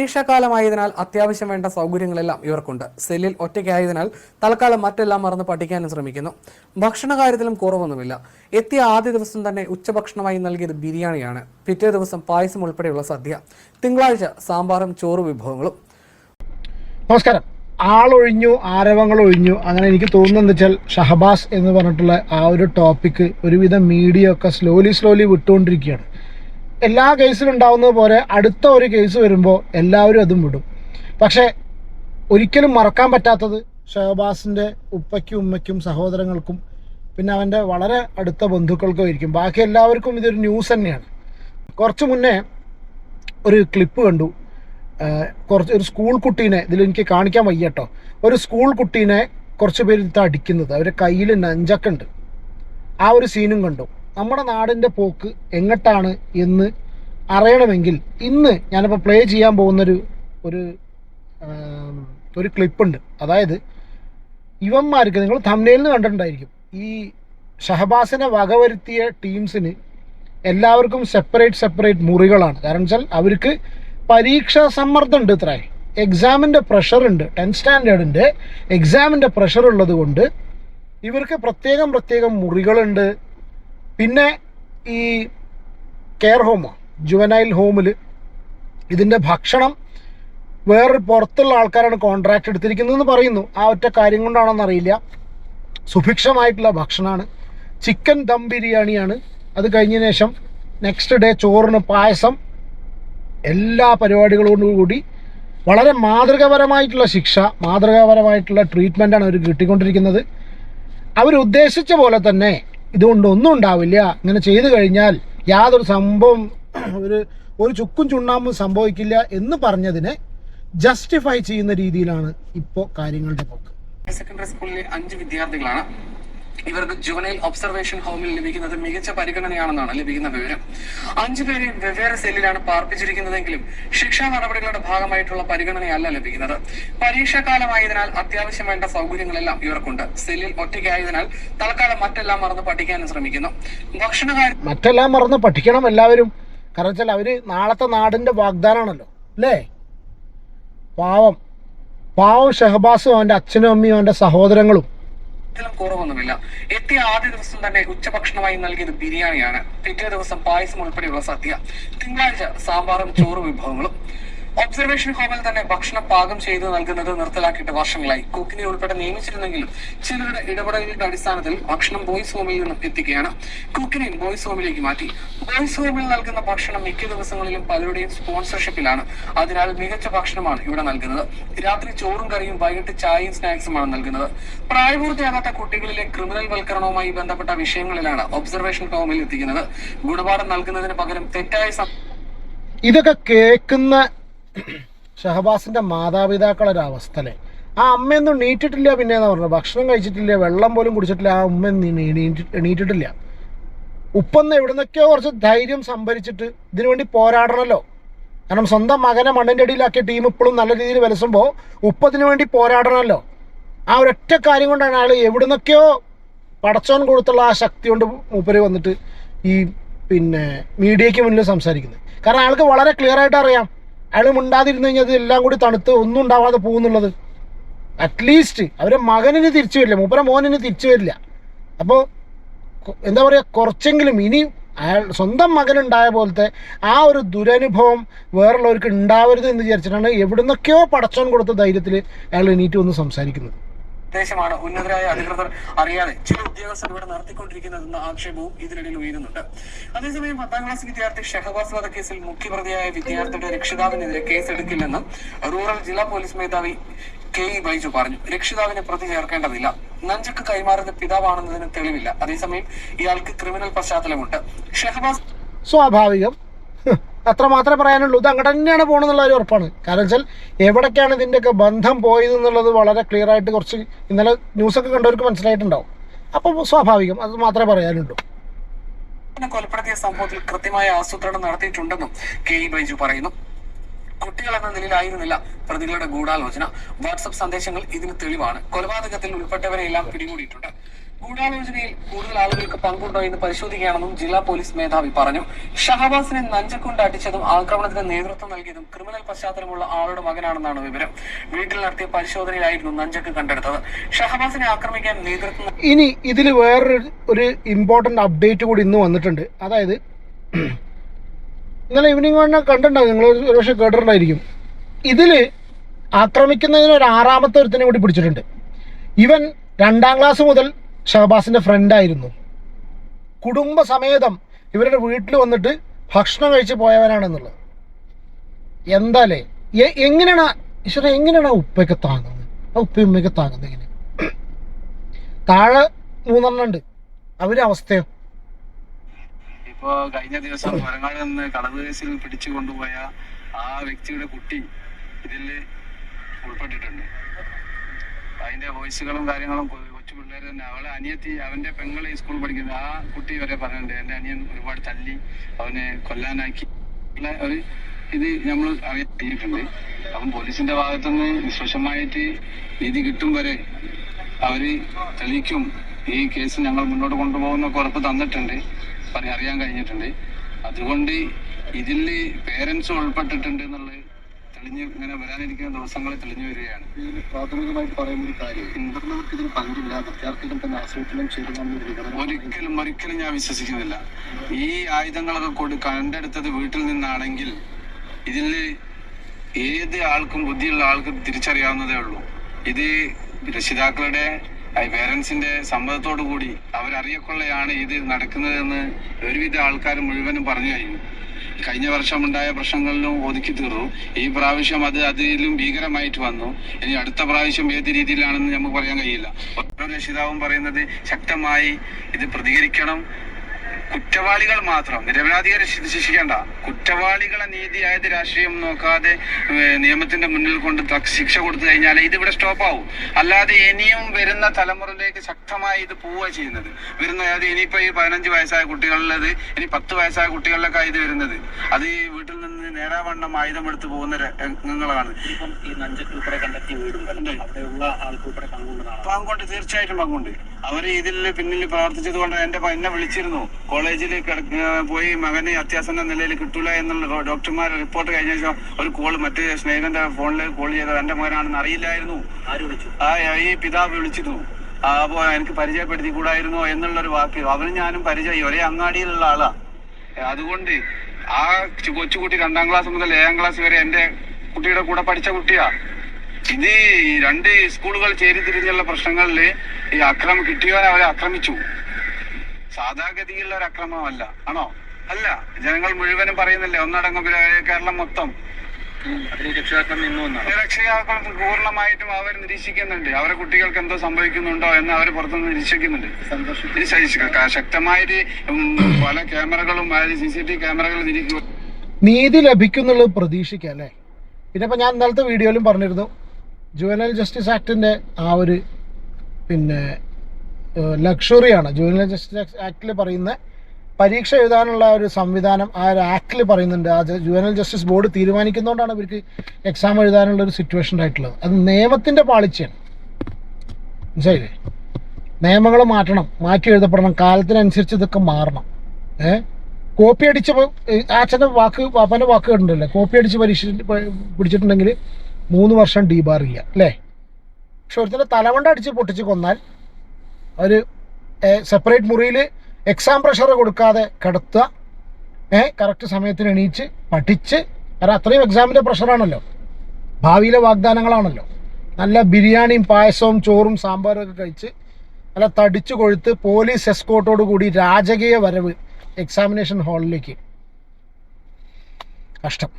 പരീക്ഷാകാലമായതിനാൽ അത്യാവശ്യം വേണ്ട സൗകര്യങ്ങളെല്ലാം ഇവർക്കുണ്ട്. സെല്ലിൽ ഒറ്റയ്ക്കായതിനാൽ തൽക്കാലം മറ്റെല്ലാം മറന്ന് പഠിക്കാനും ശ്രമിക്കുന്നു. ഭക്ഷണ കാര്യത്തിലും കുറവൊന്നുമില്ല. എത്തിയ ആദ്യ ദിവസം തന്നെ ഉച്ചഭക്ഷണമായി നൽകിയത് ബിരിയാണിയാണ്. പിറ്റേ ദിവസം പായസം ഉൾപ്പെടെയുള്ള സദ്യ. തിങ്കളാഴ്ച സാമ്പാറും ചോറ് വിഭവങ്ങളും. നമസ്കാരം. ആളൊഴിഞ്ഞു ആരവങ്ങൾ ഒഴിഞ്ഞു അങ്ങനെ എനിക്ക് തോന്നുന്നത് വെച്ചാൽ ഷഹബാസ് എന്ന് പറഞ്ഞിട്ടുള്ള ആ ഒരു ടോപ്പിക്ക് ഒരുവിധം മീഡിയ ഒക്കെ സ്ലോലി സ്ലോലി വിട്ടുകൊണ്ടിരിക്കുകയാണ്. എല്ലാ കേസിലും ഉണ്ടാവുന്നത് പോലെ അടുത്ത ഒരു കേസ് വരുമ്പോൾ എല്ലാവരും അതും വിടും. പക്ഷേ ഒരിക്കലും മറക്കാൻ പറ്റാത്തത് ഷഹബാസിന്റെ ഉപ്പയ്ക്കും ഉമ്മയ്ക്കും സഹോദരങ്ങൾക്കും പിന്നെ അവന്റെ വളരെ അടുത്ത ബന്ധുക്കൾക്കും ആയിരിക്കും. ബാക്കി എല്ലാവർക്കും ഇതൊരു ന്യൂസ് തന്നെയാണ്. കുറച്ച് മുന്നേ ഒരു ക്ലിപ്പ് കണ്ടു. കുറച്ച് ഒരു സ്കൂൾ കുട്ടീനെ ഇതിൽ എനിക്ക് കാണിക്കാൻ വയ്യ കേട്ടോ ഒരു സ്കൂൾ കുട്ടീനെ കുറച്ച് പേര് അടിക്കുന്നത്. അവരുടെ കയ്യിൽ നഞ്ചൊക്കെ ഉണ്ട് ആ ഒരു സീനും കണ്ടു. നമ്മുടെ നാടിന്റെ പോക്ക് എങ്ങോട്ടാണ് എന്ന് അറിയണമെങ്കിൽ ഇന്ന് ഞാനിപ്പോൾ പ്ലേ ചെയ്യാൻ പോകുന്നൊരു ഒരു ഒരു ക്ലിപ്പുണ്ട് അതായത് ഇവന്മാർക്ക് നിങ്ങൾ നിന്ന് കണ്ടിട്ടുണ്ടായിരിക്കും. ഈ ഷഹബാസിനെ വകവരുത്തിയ ടീംസിന് എല്ലാവർക്കും സെപ്പറേറ്റ് സെപ്പറേറ്റ് മുറികളാണ്. കാരണം വെച്ചാൽ അവർക്ക് പരീക്ഷാ സമ്മർദ്ദം ഉണ്ട് ഇത്ര. എക്സാമിന്റെ പ്രഷറുണ്ട് ടെൻത്ത് സ്റ്റാൻഡേർഡിന്റെ എക്സാമിന്റെ പ്രഷർ ഉള്ളത് കൊണ്ട് ഇവർക്ക് പ്രത്യേകം പ്രത്യേകം മുറികളുണ്ട്. പിന്നെ ഈ കെയർ ഹോം ജുവനൈൽ ഹോമിൽ ഇതിന്റെ ഭക്ഷണം വേറൊരു പുറത്തുള്ള ആൾക്കാരാണ് കോൺട്രാക്ട് എടുത്തിരിക്കുന്നതെന്ന് പറയുന്നു. ആ ഒറ്റ കാര്യം കൊണ്ടാണെന്നറിയില്ല സുഭിക്ഷമായിട്ടുള്ള ഭക്ഷണമാണ് ചിക്കൻ ദം ബിരിയാണിയാണ്. അത് കഴിഞ്ഞതിന് ശേഷം നെക്സ്റ്റ് ഡേ ചോറിന് പായസം. എല്ലാ പരിപാടികളോടും കൂടി വളരെ മാതൃകാപരമായിട്ടുള്ള ശിക്ഷ മാതൃകാപരമായിട്ടുള്ള ട്രീറ്റ്മെന്റാണ് അവർ കിട്ടിക്കൊണ്ടിരിക്കുന്നത്. അവരുദ്ദേശിച്ച പോലെ തന്നെ ഇതുകൊണ്ട് ഒന്നും ഉണ്ടാവില്ല. ഇങ്ങനെ ചെയ്തു കഴിഞ്ഞാൽ യാതൊരു സംഭവം ഒരു ഒരു ചുക്കും ചുണ്ണാമ്പും സംഭവിക്കില്ല എന്ന് പറഞ്ഞതിനെ ജസ്റ്റിഫൈ ചെയ്യുന്ന രീതിയിലാണ് ഇപ്പോൾ കാര്യങ്ങളുടെ പോക്ക്. സെക്കൻഡറി സ്കൂളിലെ അഞ്ച് വിദ്യാർത്ഥികളാണ് ഇവർക്ക് ജുവനൈൽ ഒബ്സർവേഷൻ ഹോമിൽ ലഭിക്കുന്നത് മികച്ച പരിഗണനയാണെന്നാണ് ലഭിക്കുന്ന വിവരം. അഞ്ചു പേരെ വെവ്വേറെ സെല്ലിലാണ് പാർപ്പിച്ചിരിക്കുന്നതെങ്കിലും ശിക്ഷാ നടപടികളുടെ ഭാഗമായിട്ടുള്ള പരിഗണനയല്ല ലഭിക്കുന്നത്. പരീക്ഷാകാലമായതിനാൽ അത്യാവശ്യം വേണ്ട സൗകര്യങ്ങളെല്ലാം ഇവർക്കുണ്ട്. സെല്ലിൽ ഒറ്റയ്ക്കായതിനാൽ തൽക്കാലം മറ്റെല്ലാം മറന്ന് പഠിക്കാനും ശ്രമിക്കുന്നു. ഭക്ഷണകാര്യം മറ്റെല്ലാം മറന്ന് പഠിക്കണം എല്ലാവരും. കാരണം വെച്ചാൽ അവർ നാളത്തെ നാടിന്റെ വാഗ്ദാനാണല്ലോ അല്ലേ? പാവം. പാവം ഷഹബാസും അവന്റെ അച്ഛനും അമ്മയും അവന്റെ സഹോദരങ്ങളും. ഇതിലും കുറവൊന്നുമില്ല. എത്തിയ ആദ്യ ദിവസം തന്നെ ഉച്ചഭക്ഷണമായി നൽകിയത് ബിരിയാണിയാണ്. പിറ്റേ ദിവസം പായസം ഉൾപ്പെടെയുള്ള സദ്യ. തിങ്കളാഴ്ച സാമ്പാറും ചോറ് വിഭവങ്ങളും. ഒബ്സർവേഷൻ ഹോമിൽ തന്നെ ഭക്ഷണം പാകം ചെയ്ത് നൽകുന്നത് നിർത്തലാക്കിയിട്ട് വർഷങ്ങളായി. കുക്കിനെ ഉൾപ്പെടെ നിയമിച്ചിരുന്നെങ്കിലും ചിലരുടെ ഇടപെടലുകളുടെ അടിസ്ഥാനത്തിൽ ഭക്ഷണം ബോയ്സ് ഹോമിൽ നിന്നും എത്തിക്കുകയാണ്. കുക്കിനെയും ബോയ്സ് ഹോമിലേക്ക് മാറ്റി. ബോയ്സ് ഹോമിൽ നൽകുന്ന ഭക്ഷണം മിക്ക ദിവസങ്ങളിലും പലരുടെയും സ്പോൺസർഷിപ്പിലാണ് അതിനാൽ മികച്ച ഭക്ഷണമാണ് ഇവിടെ നൽകുന്നത്. രാത്രി ചോറും കറിയും വൈകിട്ട് ചായയും സ്നാക്സുമാണ് നൽകുന്നത്. പ്രായപൂർത്തിയാകാത്ത കുട്ടികളിലെ ക്രിമിനൽ വൽക്കരണവുമായി ബന്ധപ്പെട്ട വിഷയങ്ങളിലാണ് ഒബ്സർവേഷൻ ഹോമിൽ എത്തിക്കുന്നത്. ഗുണപാഠം നൽകുന്നതിന് പകരം തെറ്റായ ഇതൊക്കെ കേൾക്കുന്ന ഷഹബാസിന്റെ മാതാപിതാക്കളുടെ അവസ്ഥല്ലേ ആ അമ്മയൊന്നും നീട്ടിട്ടില്ല പിന്നെ എന്നാ പറഞ്ഞു ഭക്ഷണം കഴിച്ചിട്ടില്ല വെള്ളം പോലും കുടിച്ചിട്ടില്ല ആ അമ്മ നീട്ടിട്ടില്ല. ഉപ്പൊന്ന് എവിടുന്നൊക്കെയോ കുറച്ച് ധൈര്യം സംഭരിച്ചിട്ട് ഇതിനു വേണ്ടി പോരാടണമല്ലോ കാരണം സ്വന്തം മകനെ മണ്ണിന്റെ അടിയിലാക്കിയ ടീം ഇപ്പോഴും നല്ല രീതിയിൽ വിലസുമ്പോൾ ഉപ്പത്തിന് വേണ്ടി പോരാടണമല്ലോ ആ ഒരൊറ്റ കാര്യം കൊണ്ടാണ് അയാൾ എവിടുന്നൊക്കെയോ പടച്ചോൻ കൊടുത്തുള്ള ആ ശക്തി കൊണ്ട് മൂപ്പര് വന്നിട്ട് ഈ പിന്നെ മീഡിയയ്ക്ക് മുന്നിൽ സംസാരിക്കുന്നത്. കാരണം അയാൾക്ക് വളരെ ക്ലിയർ ആയിട്ട് അറിയാം. അയാൾ മിണ്ടാതിരുന്നു കഴിഞ്ഞാൽ എല്ലാം കൂടി തണുത്ത് ഒന്നും ഉണ്ടാവാതെ പോകുന്നുള്ളത്. അറ്റ്ലീസ്റ്റ് അവരെ മകനിന് തിരിച്ചു വരില്ല മൂപ്പര മോനിന് തിരിച്ചു വരില്ല. അപ്പോൾ എന്താ പറയുക കുറച്ചെങ്കിലും ഇനി അയാൾ സ്വന്തം മകനുണ്ടായ പോലത്തെ ആ ഒരു ദുരനുഭവം വേറുള്ളവർക്ക് ഉണ്ടാവരുത് എന്ന് വിചാരിച്ചിട്ടാണ് എവിടുന്നൊക്കെയോ പടച്ചോൻ കൊടുത്ത ധൈര്യത്തിൽ അയാൾ എണീറ്റ് വന്ന് സംസാരിക്കുന്നത്. നിർദ്ദേശമാണ് ഉന്നതരായ അധികൃതർ അറിയാതെ ചില ഉദ്യോഗസ്ഥർ ഇവിടെ നടത്തിക്കൊണ്ടിരിക്കുന്നതെന്ന ആക്ഷേപവും ഇതിനിടയിൽ ഉയരുന്നുണ്ട്. അതേസമയം പത്താം ക്ലാസ് വിദ്യാർത്ഥി ഷഹബാസ് വധക്കേസിൽ മുഖ്യപ്രതിയായ വിദ്യാർത്ഥിയുടെ രക്ഷിതാവിനെതിരെ കേസെടുക്കില്ലെന്ന് റൂറൽ ജില്ലാ പോലീസ് മേധാവി കെ ഇ ബൈജു പറഞ്ഞു. രക്ഷിതാവിനെ പ്രതി ചേർക്കേണ്ടതില്ല. നഞ്ചക്ക് കൈമാറുന്ന പിതാവാണെന്നതിന് തെളിവില്ല. അതേസമയം ഇയാൾക്ക് ക്രിമിനൽ പശ്ചാത്തലമുണ്ട്. ഷഹബാസ് സ്വാഭാവികം. അത്ര മാത്രമേ പറയാനുള്ളൂ. ഇത് അങ്ങോട്ട് തന്നെയാണ് പോകണമെന്നുള്ള ഒരു ഉറപ്പാണ്. കാരണം വെച്ചാൽ എവിടേക്കാണ് ഇതിന്റെയൊക്കെ ബന്ധം പോയത് എന്നുള്ളത് വളരെ ക്ലിയർ ആയിട്ട് കുറച്ച് ഇന്നലെ ന്യൂസൊക്കെ കണ്ടവർക്ക് മനസ്സിലായിട്ടുണ്ടാവും. അപ്പോൾ സ്വാഭാവികം അത് മാത്രമേ പറയാനുള്ളൂ. കൊലപ്പെടുത്തിയ സംഭവത്തിൽ കൃത്യമായ ആസൂത്രണം നടത്തിയിട്ടുണ്ടെന്നും കെ ഇ ബൈജു പറയുന്നു. കുട്ടികൾ എന്ന നിലയിലായിരുന്നില്ല പ്രതികളുടെ ഗൂഢാലോചന. വാട്സപ്പ് സന്ദേശങ്ങൾ ഇതിന് തെളിവാണ്. കൊലപാതകത്തിൽ ഉൾപ്പെട്ടവരെയെല്ലാം പിടികൂടിയിട്ടുണ്ട്. ഗൂഢാലോചനയിൽ കൂടുതൽ ആളുകൾക്ക് പങ്കുണ്ടോ എന്ന് പരിശോധിക്കുകയാണെന്നും ജില്ലാ പോലീസ് മേധാവി പറഞ്ഞു. ഷഹബാസിനെ നഞ്ചക്കൊണ്ട് അടിച്ചതും ആക്രമണത്തിന് നേതൃത്വം നൽകിയതും ക്രിമിനൽ പശ്ചാത്തലമുള്ള ആളുടെ മകനാണെന്നാണ് വിവരം. വീട്ടിൽ നടത്തിയ പരിശോധനയിലായിരുന്നു നഞ്ചക്ക് കണ്ടെടുത്തത്. ഷഹബാസിനെ ആക്രമിക്കാൻ നേതൃത്വം ഇനി ഇതിൽ വേറൊരു ഒരു ഇമ്പോർട്ടന്റ് അപ്ഡേറ്റ് കൂടി ഇന്ന് വന്നിട്ടുണ്ട്. അതായത് ഇന്നലെ ഈവനിങ് വേണ്ട കണ്ടിട്ടുണ്ടാവും. നിങ്ങൾ ഒരു പക്ഷേ കേട്ടിട്ടുണ്ടായിരിക്കും. ഇതിൽ ആക്രമിക്കുന്നതിന് ഒരു ആറാമത്തെ ഒരുത്തിനെ കൂടി പിടിച്ചിട്ടുണ്ട്. ഇവൻ രണ്ടാം ക്ലാസ് മുതൽ ഷഹബാസിന്റെ ഫ്രണ്ടായിരുന്നു കുടുംബസമേതം ഇവരുടെ വീട്ടിൽ വന്നിട്ട് ഭക്ഷണം കഴിച്ച് പോയവനാണെന്നുള്ളത്. എന്താലേ എങ്ങനെയാണ് ഈശ്വര എങ്ങനെയാണ് ആ ഉപ്പയൊക്കെ താങ്ങുന്നത്? ആ ഉപ്പയും ഉമ്മയൊക്കെ താങ്ങുന്നത് എങ്ങനെ? താഴെ മൂന്നെണ്ണം ഉണ്ട്. അവരുടെ അവസ്ഥയോ? ഇപ്പോ കഴിഞ്ഞ ദിവസം മരങ്ങാട് നിന്ന് കളവ് കേസിൽ പിടിച്ചു കൊണ്ടുപോയ ആ വ്യക്തിയുടെ കുട്ടി ഇതിൽ ഉൾപ്പെട്ടിട്ടുണ്ട്. അതിന്റെ വോയിസുകളും കാര്യങ്ങളും തന്നെ അവളെ അനിയത്തി അവന്റെ പെങ്ങളെ സ്കൂളിൽ പഠിക്കുന്നത്. ആ കുട്ടി വരെ പറഞ്ഞിട്ടുണ്ട്. എന്റെ അനിയൻ ഒരുപാട് തല്ലി അവനെ കൊല്ലാനാക്കി. ഒരു ഇത് നമ്മൾ അറിയിട്ടുണ്ട് അപ്പം പോലീസിന്റെ ഭാഗത്തുനിന്ന് നിഷ്പക്ഷമായിട്ട് നീതി കിട്ടും വരെ അവർ തെളിയിക്കും. ഈ കേസ് ഞങ്ങൾ മുന്നോട്ട് കൊണ്ടുപോകുന്ന ഉറപ്പ് തന്നിട്ടുണ്ട്. പറഞ്ഞറിയാൻ കഴിഞ്ഞിട്ടുണ്ട്. അതുകൊണ്ട് ഇതിൽ പേരൻസ് ഉൾപ്പെട്ടിട്ടുണ്ട് എന്നുള്ളത് തെളിഞ്ഞ് ഇങ്ങനെ വരാനിരിക്കുന്ന ദിവസങ്ങളിൽ തെളിഞ്ഞു വരികയാണ്. ഇതിൽ പ്രാഥമികമായിട്ട് പറയുന്ന ഒരു കാര്യം ഇന്റർനെറ്റ് ഇതിന് പങ്കില്ല വിദ്യാർത്ഥികൾ തന്നെ ആസൂത്രണം ചെയ്തു ഒരിക്കലും ഒരിക്കലും ഞാൻ വിശ്വസിക്കുന്നില്ല. ഈ ആയുധങ്ങളൊക്കെ കൊടു കണ്ടെടുത്തത് വീട്ടിൽ നിന്നാണെങ്കിൽ ഇതിൽ ഏത് ആൾക്കും ബുദ്ധിയുള്ള ആൾക്കും തിരിച്ചറിയാവുന്നതേ ഉള്ളൂ. ഇത് രക്ഷിതാക്കളുടെ പേരൻസിന്റെ സമ്മതത്തോടു കൂടി അവരറിയക്കൊള്ളയാണ് ഇത് നടക്കുന്നതെന്ന് ഒരുവിധ ആൾക്കാർ മുഴുവനും പറഞ്ഞു കഴിഞ്ഞു. കഴിഞ്ഞ വർഷം ഉണ്ടായ പ്രശ്നങ്ങളിലും ഒതുക്കി തീർന്നു. ഈ പ്രാവശ്യം അത് അതിലും ഭീകരമായിട്ട് വന്നു. ഇനി അടുത്ത പ്രാവശ്യം ഏത് രീതിയിലാണെന്ന് നമുക്ക് പറയാൻ കഴിയില്ല. ഓരോ രക്ഷിതാവും പറയുന്നത് ശക്തമായി ഇത് പ്രതികരിക്കണം. കുറ്റവാളികൾ മാത്രം. നിരപരാധികളെ ശിക്ഷിക്കേണ്ട. കുറ്റവാളികളെ നീതിയായത് രാഷ്ട്രീയം നോക്കാതെ നിയമത്തിന്റെ മുന്നിൽ കൊണ്ട് ശിക്ഷ കൊടുത്തു കഴിഞ്ഞാൽ ഇതിവിടെ സ്റ്റോപ്പ് ആവും അല്ലാതെ ഇനിയും വരുന്ന തലമുറയിലേക്ക് ശക്തമായി ഇത് പോവുക ചെയ്യുന്നത്. വരുന്ന അതായത് ഇനിയിപ്പോ ഈ പതിനഞ്ച് വയസ്സായ കുട്ടികളിലത് ഇനി പത്ത് വയസ്സായ കുട്ടികളിലൊക്കെ ഇത് വരുന്നത്. അത് ഈ വീട്ടിൽ നിന്ന് നേരാവണ്ണം ആയുധമെടുത്ത് പോകുന്ന രംഗങ്ങളാണ് ഇപ്പം ഈ നഞ്ചക്ക് ഉൾപ്പെടെ കണ്ടെത്തിയ വീടുണ്ടല്ലോ അവിടെയുള്ള ആൾക്ക് ഉൾപ്പെടെ പങ്കുണ്ടെന്നാണ്? പങ്കുണ്ട് തീർച്ചയായിട്ടും പങ്കുണ്ട്. അവർ ഇതിൽ പിന്നിൽ പ്രവർത്തിച്ചത് കൊണ്ട് എന്റെ എന്നെ വിളിച്ചിരുന്നു. കോളേജിൽ പോയി മകന് അത്യാസന്ന നിലയിൽ കിട്ടൂല എന്നുള്ള ഡോക്ടർമാർ റിപ്പോർട്ട് കഴിഞ്ഞ ശേഷം ഒരു കോൾ മറ്റേ സ്നേഹന്റെ ഫോണിൽ കോൾ ചെയ്തത് എന്റെ മകനാണെന്ന് അറിയില്ലായിരുന്നു. ആ ഈ പിതാവ് വിളിച്ചിരുന്നു. ആ, അപ്പോ എനിക്ക് പരിചയപ്പെടുത്തി കൂടായിരുന്നോ എന്നുള്ളൊരു വാക്ക്. അവനും ഞാനും പരിചയം ഒരേ അങ്ങാടിയിലുള്ള ആളാ. അതുകൊണ്ട് ആ കൊച്ചുകുട്ടി രണ്ടാം ക്ലാസ് മുതൽ ഏഴാം ക്ലാസ് വരെ എന്റെ കുട്ടിയുടെ കൂടെ പഠിച്ച കുട്ടിയാ. ഇത് രണ്ട് സ്കൂളുകൾ ചേരിതിരിഞ്ഞുള്ള പ്രശ്നങ്ങളിൽ ഈ അക്രമം കിട്ടിയവരെ അവരെ ആക്രമിച്ചു. സാധാഗതിയിലുള്ള ഒരു അക്രമമല്ല ആണോ? അല്ല. ജനങ്ങൾ മുഴുവനും പറയുന്നില്ലേ ഒന്നടങ്കം കേരളം മൊത്തം അതിന് രക്ഷിതാക്കൾ നിന്നു എന്നാണ് രക്ഷിതാക്കൾ പൂർണമായിട്ടും അവർ നിരീക്ഷിക്കുന്നുണ്ട്. അവരെ കുട്ടികൾക്ക് എന്തോ സംഭവിക്കുന്നുണ്ടോ എന്ന് അവർ പുറത്തുനിന്ന് നിരീക്ഷിക്കുന്നുണ്ട്. ശക്തമായിട്ട് പല ക്യാമറകളും സി സി ടി ക്യാമറകൾ നീതി ലഭിക്കുന്നുള്ളത് പ്രതീക്ഷിക്കാം അല്ലേ? പിന്നെ ഇപ്പം ഞാൻ ഇന്നലത്തെ വീഡിയോയിലും പറഞ്ഞിരുന്നു. ജുവനൽ ജസ്റ്റിസ് ആക്ടിന്റെ ആ ഒരു പിന്നെ ലക്ഷറിയാണ്. ജുവനൽ ജസ്റ്റിസ് ആക്ടിൽ പറയുന്ന പരീക്ഷ എഴുതാനുള്ള ഒരു സംവിധാനം ആ ഒരു ആക്ടിൽ പറയുന്നുണ്ട്. ആ ജുവനൽ ജസ്റ്റിസ് ബോർഡ് തീരുമാനിക്കുന്നതുകൊണ്ടാണ് ഇവർക്ക് എക്സാം എഴുതാനുള്ള ഒരു സിറ്റുവേഷൻ ആയിട്ടുള്ളത് അത് നിയമത്തിന്റെ പാളിച്ചയാണ്. മനസ്സിലായില്ലേ? നിയമങ്ങൾ മാറ്റണം മാറ്റി എഴുതപ്പെടണം കാലത്തിനനുസരിച്ച് ഇതൊക്കെ മാറണം. ഏ? കോപ്പി അടിച്ച് അച്ഛന്റെ വാക്ക് പാപ്പന്റെ വാക്ക് ഉണ്ടല്ലേ കോപ്പി അടിച്ച് പരീക്ഷ പിടിച്ചിട്ടുണ്ടെങ്കിൽ മൂന്ന് വർഷം ഡീബാർ ചെയ്യുക അല്ലേ? പക്ഷെ ഒരുത്തിന്റെ തലവണ്ട അടിച്ച് പൊട്ടിച്ച് കൊന്നാൽ അവർ സെപ്പറേറ്റ് മുറിയിൽ എക്സാം പ്രഷർ കൊടുക്കാതെ കിടത്തുക. ഏ കറക്റ്റ് സമയത്തിന് എണീച്ച് പഠിച്ച്. കാരണം അത്രയും എക്സാമിന്റെ പ്രഷറാണല്ലോ ഭാവിയിലെ വാഗ്ദാനങ്ങളാണല്ലോ. നല്ല ബിരിയാണിയും പായസവും ചോറും സാമ്പാറും ഒക്കെ കഴിച്ച് നല്ല തടിച്ചു കൊഴുത്ത് പോലീസ് എസ്കോട്ടോട് കൂടി രാജകീയ വരവ് എക്സാമിനേഷൻ ഹാളിലേക്ക് കഷ്ടം.